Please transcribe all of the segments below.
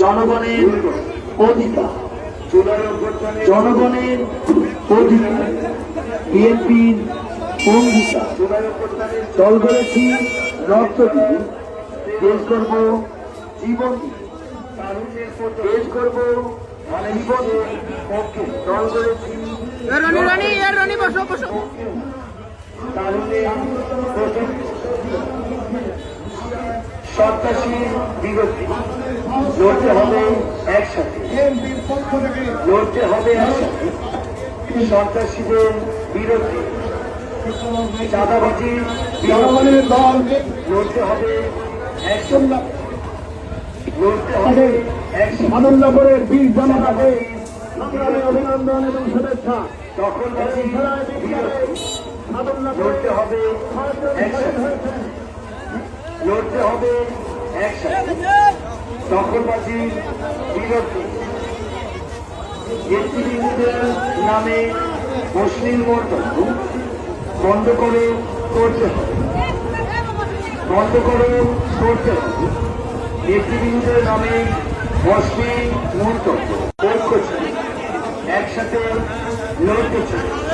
জনগণের অধিকার। জনগণের অধিকার। বিএনপির অঙ্গীকার। দল করেছি রক্ত দিয়ে। দেশ করব জীবন দেশ করব জীবনের পক্ষে দল করেছি রনি বসো। বসো সন্ত্রাসীর লড়তে হবে একসাথে। লড়তে হবে একসাথে। সন্ত্রাসীদের বিরুদ্ধে বিরুদ্ধে লড়তে হবে একসাথে। লড়তে হবে আনন্দপুরের বীর জনতাকে অভিনন্দন এবং শুভেচ্ছা বিরুদ্ধে লড়তে হবে লড়তে হবে বিরুদ্ধে নামে মুসলিম মর্তব্য বন্ধ করে করতে হবে। বন্ধ করে করতে হবে। নেতৃবৃন্দের নামে মুসলিম মন্তব্য ঐক্য একসাথে লড়তে চাই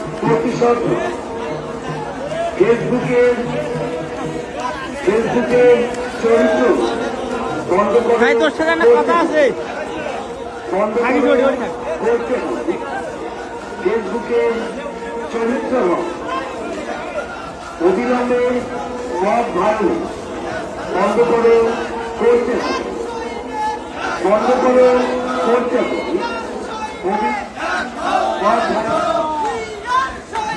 প্রতিশোধ না। ফেসবুকের ফেসবুকের চরিত্র বন্ধ করে কথা আছে বন্ধ। করতে হবে ফেসবুকে চরিত্র। অবিলম্বে মদ ভালো বন্ধ করে করতে হবে বন্ধ করে করতে হবে মদ ভালো।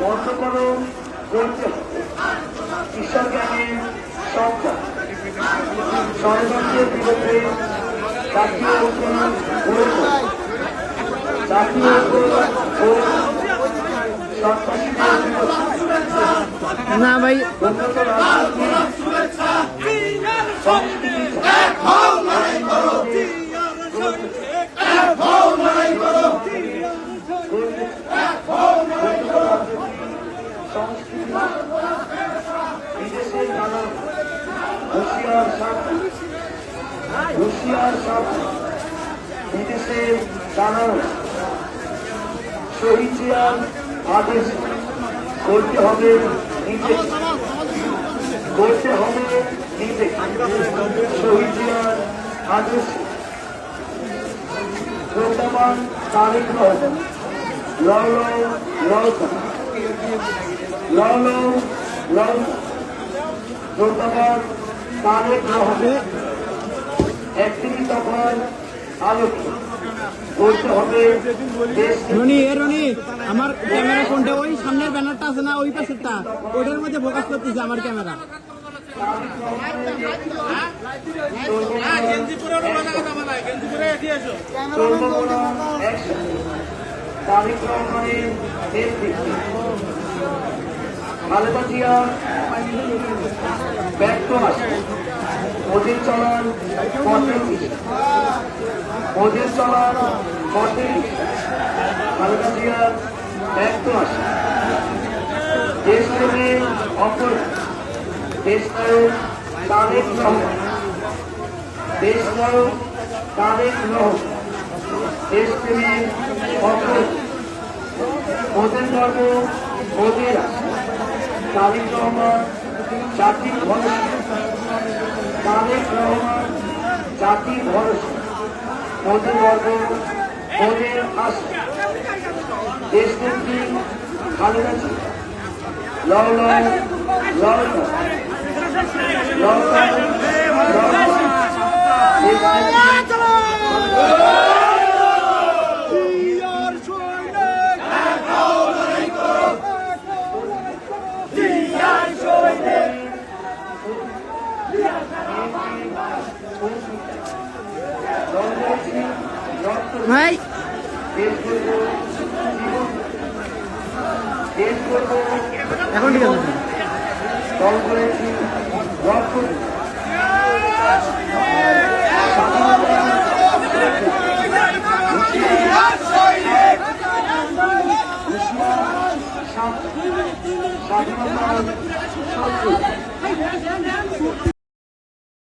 বন্ধ করো করতে হবে। ঈশ্বর জ্ঞানের সন্তান ষড়যন্ত্রের বিরুদ্ধে জাতীয় ঐক্য গড়ে জাতীয় ঐক্য গড়ে তোলা। সন্ত্রাসীদের বিরুদ্ধে না ভাই। উন্নত হুশিয়ার সাবধান বিদেশে জানানো। শহীদ জিয়ার আদেশ করতে হবে নিজে করতে হবে নিজে শহীদ জিয়ার আদেশ। বর্তমান তারিখ রহমান লল ললকা লল লল। বর্তমান তারিখ রহমান একত্রিশ দফার আলোকে করতে হবে। রনি এ রনি আমার ক্যামেরা কোনটা ওই সামনের ব্যানারটা আছে না ওই পাশেরটা? ওটার মধ্যে ফোকাস করতেছে আমার ক্যামেরা। ব্যর্থ আছে চলার মোদির চলার পথে খালেদা জিয়া ব্যর্থ আছে দেশ থেকে অপর দেশ নায়ক তারেক রহমান। দেশ নায়ক তারেক তারেক রহমান জাতি ভরসা মধ্যবর্গ মনের আশা দেশনেত্রী খালেদা জিয়া। লও লও লও লও ভাই এখন ঠিক আছে। স্বাধীনতা